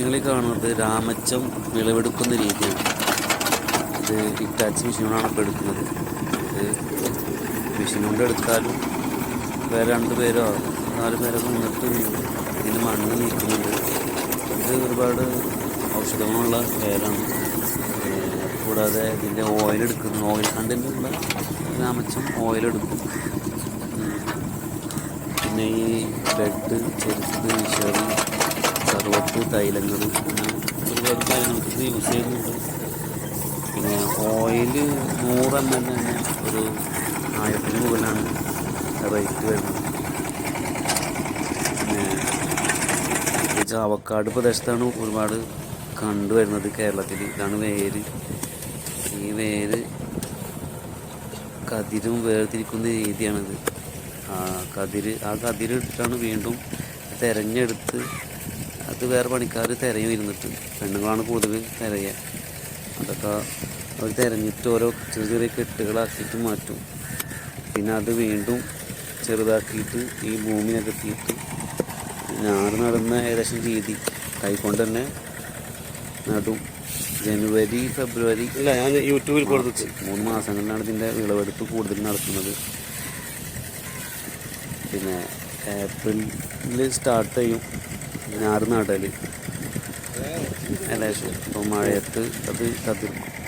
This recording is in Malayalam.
നിങ്ങൾ കാണുന്നത് രാമച്ചം വിളവെടുക്കുന്ന രീതിയാണ്. ഇത് ഇറ്റാച്ച് മെഷീനോടാണ് ഇപ്പോൾ എടുക്കുന്നത്. ഇത് മെഷീൻ കൊണ്ട് എടുത്താലും വേറെ രണ്ട് പേരോ നാല് പേരൊക്കെ നിന്നിട്ട് ഇതിന് മണ്ണ് നീക്കുന്നുണ്ട്. ഇത് ഒരുപാട് ഔഷധങ്ങളുള്ള ഏഹ് കൂടാതെ ഇതിന്റെ ഓയിൽ എടുക്കുന്നു. ഓയിൽ കണ്ടിട്ടുള്ള രാമച്ചം ഓയിൽ എടുക്കും. പിന്നെ ഈ ബെഡ് ചെറുത്ത് വിഷറി സർവത്ത് തൈലങ്ങൾ ഒരുപാട് കാര്യങ്ങൾക്ക് നമുക്ക് യൂസ് ചെയ്യുന്നുണ്ട്. പിന്നെ ഓയിൽ നൂറ് എം എൽ തന്നെ ഒരു ആയിരത്തിന് മുകളിലാണ് റേറ്റ് വരുന്നത്. പിന്നെ പ്രത്യേകിച്ച് അവക്കാട് പ്രദേശത്താണ് ഒരുപാട് കണ്ടുവരുന്നത് കേരളത്തിൽ ഇതാണ് വേര്. ഈ വേര് കതിരും വേർതിരിക്കുന്ന രീതിയാണിത്. ആ കതിര് ആ കതിര് എടുത്തിട്ടാണ് വീണ്ടും തിരഞ്ഞെടുത്ത് അത് വേറെ പണിക്കാർ തിരയും ഇരുന്നിട്ട്. പെണ്ണുങ്ങളാണ് കൂടുതൽ തിരയുക അതൊക്കെ അവർ തിരഞ്ഞിട്ട് ഓരോ ചെറിയ ചെറിയ കെട്ടുകളാക്കിയിട്ട് മാറ്റും. പിന്നെ അത് വീണ്ടും ചെറുതാക്കിയിട്ട് ഈ ഭൂമിയിലെത്തിയിട്ട് ഞാറ് നടുന്ന ഏകദേശം രീതി. കൈക്കൊണ്ട് തന്നെ നടും. ജനുവരി ഫെബ്രുവരി ഇല്ല ഞാൻ യൂട്യൂബിൽ കൊടുത്തു മൂന്ന് മാസങ്ങളിലാണ് ഇതിന്റെ വിളവെടുപ്പ് കൂടുതൽ നടക്കുന്നത് പിന്നെ ഏപ്രിലിൽ സ്റ്റാർട്ട് ചെയ്യും. ഞാറ് നടൽ ഏകദേശം ഇപ്പോൾ മഴയത്ത് അത് കതിർക്കും